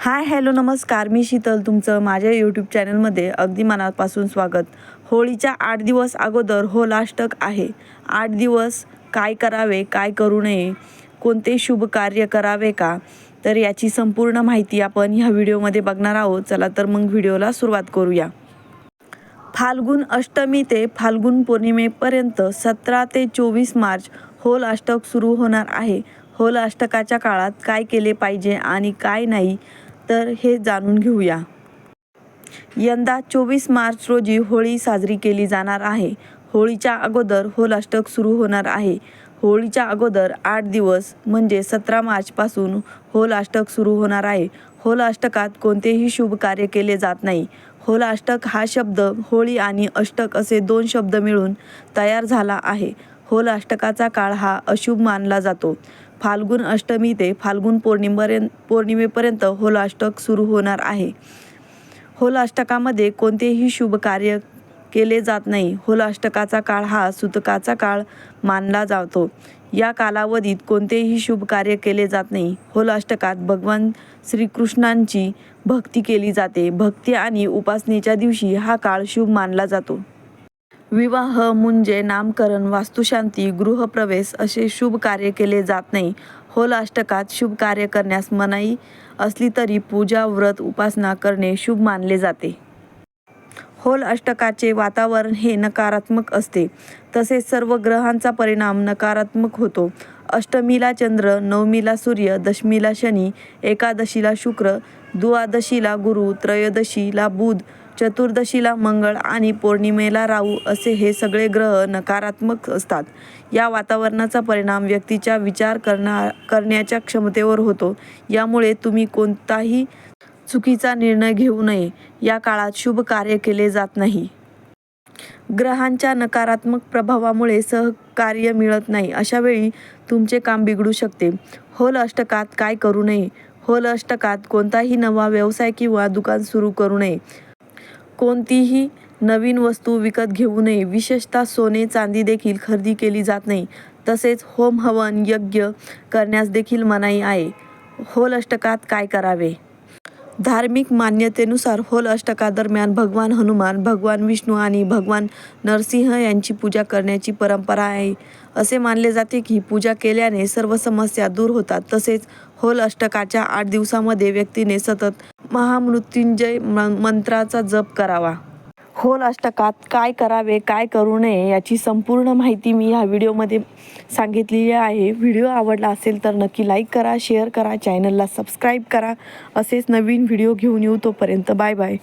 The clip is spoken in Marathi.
हाय हॅलो नमस्कार. मी शीतल तुमचं माझ्या यूट्यूब चॅनलमध्ये अगदी मनापासून स्वागत. होळीच्या आठ दिवस अगोदर होलाष्टक आहे. आठ दिवस काय करावे काय करू नये कोणते शुभ कार्य करावे का? तर याची संपूर्ण माहिती आपण ह्या व्हिडिओमध्ये बघणार आहोत. चला तर मग व्हिडिओला सुरुवात करूया. फाल्गुन अष्टमी ते फाल्गुन पौर्णिमेपर्यंत सतरा ते चोवीस मार्च होल अष्टक सुरू होणार आहे. होल अष्टकाच्या काळात काय केले पाहिजे आणि काय नाही तर हे जाणून घेऊया. यंदा चोवीस मार्च रोजी होळी साजरी केली जाणार आहे. होळीच्या अगोदर होलाष्टक सुरू होणार आहे. होळीच्या अगोदर आठ दिवस म्हणजे सतरा मार्चपासून होलाष्टक सुरू होणार आहे. होलाष्टकात कोणतेही शुभ कार्य केले जात नाही. होलाष्टक हा शब्द होळी आणि अष्टक असे दोन शब्द मिळून तयार झाला आहे. होलाष्टकाचा काळ हा अशुभ मानला जातो. फाल्गुन अष्टमी ते फाल्गुन पौर्णिमेपर्यंत पौर्णिमेपर्यंत होलाष्टक सुरू होणार आहे. होलाष्टकामध्ये कोणतेही शुभ कार्य केले जात नाही. होलाष्टकाचा काळ हा सुतकाचा काळ मानला जातो. या कालावधीत कोणतेही शुभ कार्य केले जात नाही. होलाष्टकात भगवान श्रीकृष्णांची भक्ती केली जाते. भक्ती आणि उपासनेच्या दिवशी हा काळ शुभ मानला जातो. विवाह मुंजे नामकरण वास्तुशांती गृहप्रवेश असे शुभ कार्य केले जात नाही. होल अष्टकात शुभ कार्य करण्यास मनाई असली तरी पूजा व्रत उपासना करणे शुभ मानले जाते. होल अष्टकाचे वातावरण हे नकारात्मक असते. तसेच सर्व ग्रहांचा परिणाम नकारात्मक होतो. अष्टमीला चंद्र नवमीला सूर्य दशमीला शनी एकादशीला शुक्र द्वादशीला गुरु त्रयोदशीला बुध चतुर्दशीला मंगळ आणि पौर्णिमेला राहू असे हे सगळे ग्रह नकारात्मक असतात. या वातावरणाचा परिणाम व्यक्तीच्या विचार करण्या करण्याच्या क्षमतेवर होतो. यामुळे तुम्ही कोणताही चुकीचा निर्णय घेऊ नये. या काळात शुभ कार्य केले जात नाही. ग्रहांच्या नकारात्मक प्रभावामुळे सहकार्य मिळत नाही. अशा वेळी तुमचे काम बिघडू शकते. होल अष्टकात काय करू नये? होल अष्टकात कोणताही नवा व्यवसाय किंवा दुकान सुरू करू नये. कोणतीही नवीन वस्तू विकत घेऊ नये. विशेषतः सोने चांदी देखील खरेदी केली जात नाही. तसेच होम हवन यज्ञ करण्यास देखील मनाई आहे. होल अष्टकात काय करावे? धार्मिक मान्यतेनुसार होल अष्टकादरम्यान भगवान हनुमान भगवान विष्णू आणि भगवान नरसिंह यांची पूजा करण्याची परंपरा आहे. असे मानले जाते की पूजा केल्याने सर्व समस्या दूर होतात. तसेच होल अष्टकाच्या आठ दिवसामध्ये व्यक्तीने सतत महामृत्युंजय म- मंत्राचा जप करावा. होल अष्टकात काय करावे काय करू नये याची संपूर्ण माहिती मी ह्या व्हिडिओमध्ये सांगितलेली आहे. व्हिडिओ आवडला असेल तर नक्की लाईक करा शेअर करा चॅनलला सबस्क्राईब करा. असेच नवीन व्हिडिओ घेऊन येऊ तोपर्यंत बाय बाय.